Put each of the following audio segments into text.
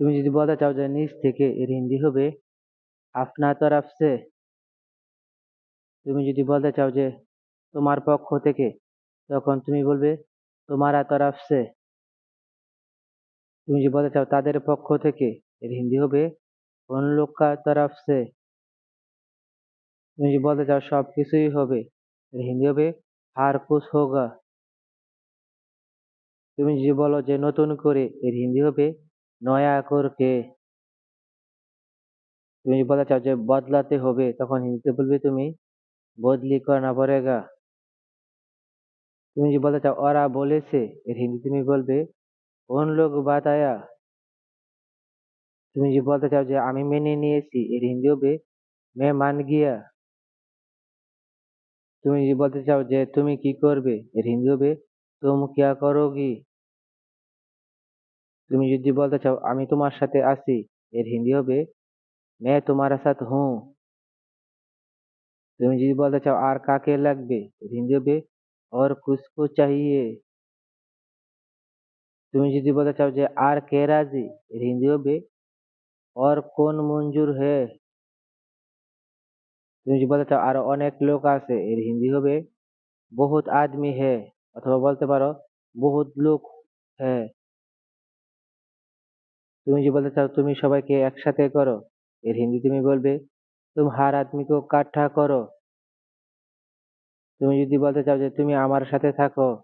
তুমি যদি বলতে চাও যে নিজ থেকে এর হিন্দি হবে আপনা তরফ সে, তুমি যদি বলতে চাও যে তোমার পক্ষ থেকে, তখন তুমি বলবে, তোমারা তরফ সে। তুমি যদি বলতে চাও তাদের পক্ষ থেকে এর হিন্দি হবে উন লোক তরফ সে। তুমি যদি বলতে চাও সব কিছুই হবে এর হিন্দি হবে হার কুছ হোগা তুমি যদি বলো যে নতুন করে এর হিন্দি হবে নয়া করকে। তুমি বলতে চাও যে বদলাতে হবে, তখন হিন্দিতে বলবে তুমি, বদলি করনা পড়েগা তুমি যদি বলতে চাও, ওরা বলেছে, এর হিন্দি তুমি বলবে উন লোক বাতায়া? তুমি যদি বলতে চাও যে, আমি মেনে নিয়েছি, এর হিন্দি হবে মে মান গিয়া। তুমি যদি বলতে চাও যে, তুমি কি করবে? এর হিন্দি হবে তুম কিয়া করোগি? তুমি যদি বলতে চাও আমি তোমার সাথে আছি এর হিন্দি হবে মে তোমার সাথ হুঁ তুমি যদি বলতে চাও আর কাকে লাগবে এর হিন্দি হবে और किसको चाहिए তুমি যদি বলতে চাও যে আর কে রাজি এর হিন্দি হবে और কোন মঞ্জুর হে তুমি যদি বলতে চাও আরো অনেক লোক আছে এর হিন্দি হবে বহুত আদমি হে অথবা বলতে পারো বহুত লোক হ্যাঁ তুমি যদি বলতে চাও, তুমি সবাইকে একসাথে করো। এর হিন্দি তুমি বলবে, তুম হার আদমি কো কাঠা করো। তুমি যদি বলতে চাও যে, তুমি আমার সাথে থাকো,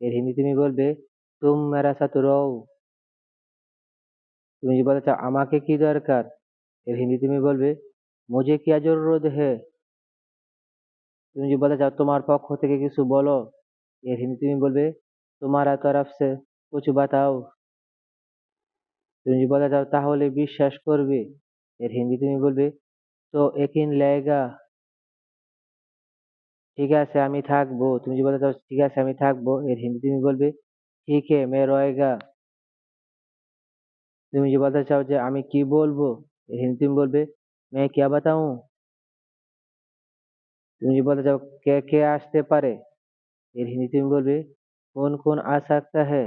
এর হিন্দি তুমি বলবে, তুম মেরা সাথ রও। তুমি যদি বলতে চাও, আমাকে কি দরকার? এর হিন্দি তুমি বলবে, মুঝে কিয়া জরুরত হে? তুমি যদি বলতে চাও, তোমার পক্ষ থেকে কিছু বলো, এর হিন্দি তুমি বলবে, তোমারা তরফ সে কুছ বাতাও। তুমি যদি বলতে চাও তাহলে বিশ্বাস করবে। এর হিন্দি তুমি বলবে, তো একিন লেগা। ঠিক আছে, আমি থাকব। তুমি যদি বলতে চাও, ঠিক আছে, আমি থাকব। এর হিন্দি তুমি বলবে, ঠিক হে, মে রয়েগা। তুমি যদি বলতে চাও যে, আমি কি বলব? এর হিন্দি তুমি বলবে, মে কিয়া বাতাউ তুমি যদি বলতে চাও, কে কে আসতে পারে? এর হিন্দি তুমি বলবে, কোন কোন আ সকতা है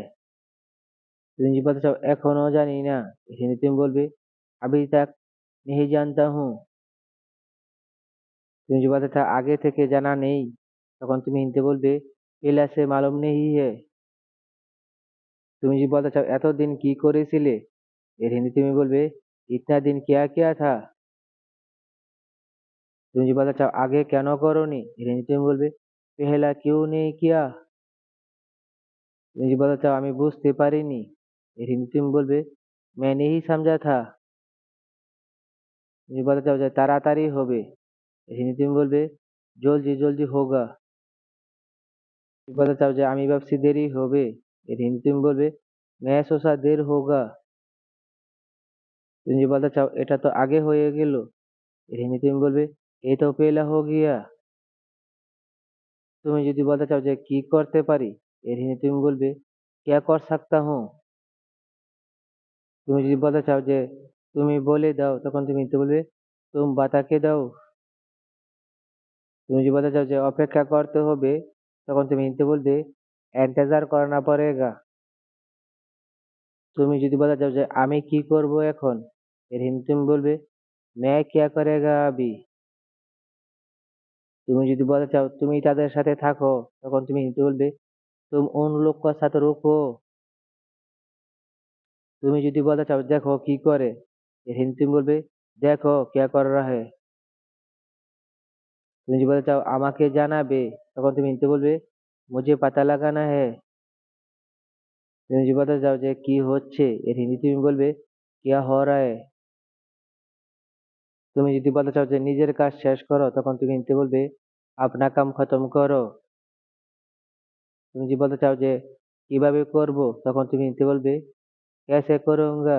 তুমি যদি বলতে চাও এখনো জানি না এর হিন্দি তুমি বলবে अभी तक नहीं जानता हूँ তুমি যদি বলতে চাও আগে থেকে জানা নেই তখন তুমি হিন্দিতে বলবে পেলা সে মালুম নেই হে তুমি যদি বলতে চাও এতদিন কি করেছিলে এর হিন্দি তুমি বলবে ইতনা দিন কিয়া কিয়া থা তুমি যদি বলতে চাও আগে কেন করনি এর হিন্দি তুমি বলবে পেহলা কিউ নেই কিয়া তুমি যদি বলতে চাও আমি বুঝতে পারিনি এর হিন্দি তুমি বলবে मैंने ही समझा था তুমি যদি বলতে চাও যে তাড়াতাড়ি হবে এর হিন্দি তুমি বলবে জলদি জলদি হোগা তুমি বলতে চাও যে আমি ভাবছি দেরি হবে এর হিন্দি তুমি বলবে मैं सोचा देर होगा তুমি যদি বলতে চাও এটা তো আগে হয়ে গেল এর হিন্দি তুমি বলবে এই তো পেলা হো গিয়া তুমি যদি বলতে চাও যে কি করতে পারি এর হিন্দি তুমি বলবে क्या कर सकता हूँ তুমি যদি বলতে চাও যে তুমি বলে দাও, তখন তুমি বলবে? তুমি বাতাকে দাও। তুমি যদি বলতে চাও যে অপেক্ষা করতে হবে, তখন তুমি হিন্দিতে বলবে এন্তেজার করনা পড়েগা। তুমি যদি বলতে চাও যে আমি কি করব এখন এর হিন্দি তুমি বলবে ম্যা কিয়া করেগা আবি। তুমি যদি বলতে চাও তুমি তাদের সাথে থাকো, তখন তুমি হিন্দু বলবে, তুমি অন্য লোক সাথে রুখো। তুমি যদি বলতে চাও দেখো কি করে? হিন্দি তুমি বলবে, দেখো কে কর রাহে। তুমি যদি বলতে চাও আমাকে জানাবে? তখন তুমি হিন্দু বলবে, মুঝে পাতা লাগানা হে। তুমি যদি বলতে চাও যে কি হচ্ছে? এর হিন্দি তুমি বলবে, কিয়া হ রাহে তুমি যদি বলতে চাও যে নিজের কাজ শেষ করো, তখন তুমি হিন্দি বলবে, আপনা কাম খতম করো। তুমি যদি বলতে চাও যে কীভাবে করব? তখন তুমি হিন্দি বলবে कैसे करूंगा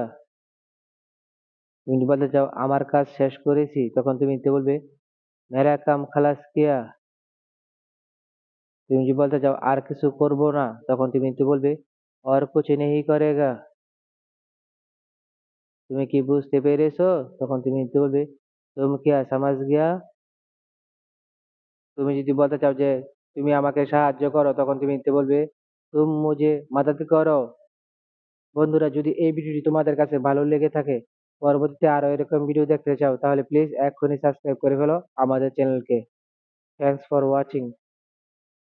তুমি যদি বলতে চাও আমার কাজ শেষ করেছি তখন তুমি হিন্দিতে বলবে मेरा काम खलास किया তুমি যদি বলতে চাও আর কিছু করব না তখন তুমি হিন্দিতে বলবে और कुछ नहीं करेगा তুমি কি বুঝতে পেরেছো তখন তুমি হিন্দিতে বলবে तुम क्या समझ गया তুমি যদি বলতে চাও যে তুমি আমাকে সাহায্য করো তখন তুমি হিন্দিতে বলবে तुम मुझे मदद करो বন্ধুরা, যদি এই ভিডিওটি তোমাদের কাছে ভালো লেগে থাকে, পরবর্তীতে আরও এরকম ভিডিও দেখতে চাও, তাহলে প্লিজ এক্ষুনি সাবস্ক্রাইব করে ফেলো আমাদের চ্যানেলকে থ্যাংকস ফর ওয়াচিং